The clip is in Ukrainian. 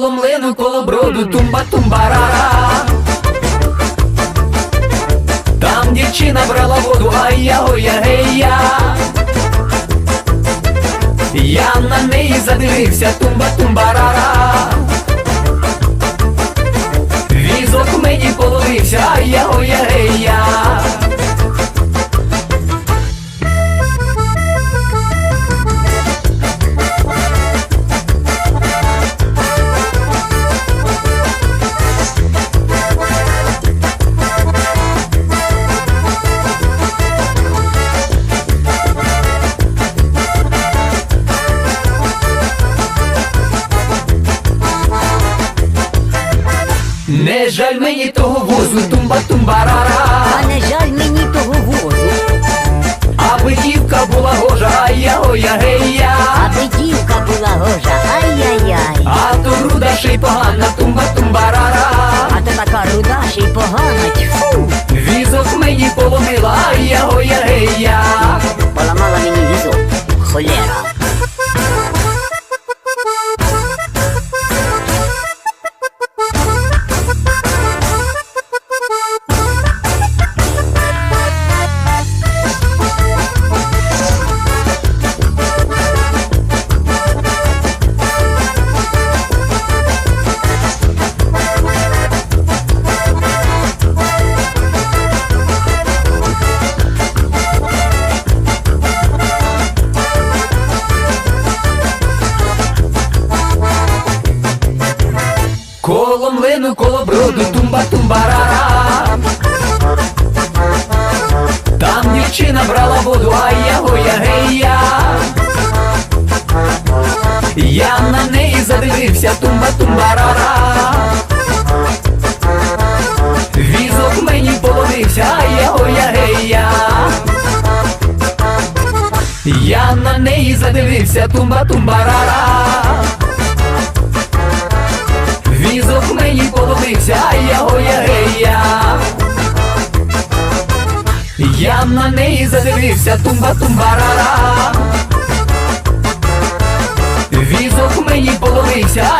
коло млину, коло броду, тумба-тумбара. Там дівчина брала воду, ай я ой я гей я Я на неї задивився, тумба-тумбарара. Не жаль мені того возу, тумба тумбарара. А не жаль мені того возу, Аби дівка була гожа, а я оя гея. аби дівка була гожа, ай-яй-яй. А то руда ще й погана, тумба тумбарара. А то така руда ще й погана, тьфу, Візок мені поломила, а я оя Коло млину, коло броду, тумба тумбарара. Там дівчина брала воду, а я оя гея. Я на неї задивився, тумба тумбарара. Візок мені половився, а я оя гея. Я на неї задивився, тумба Я на неї задивився, тумба тумбарара. Візок мені половився.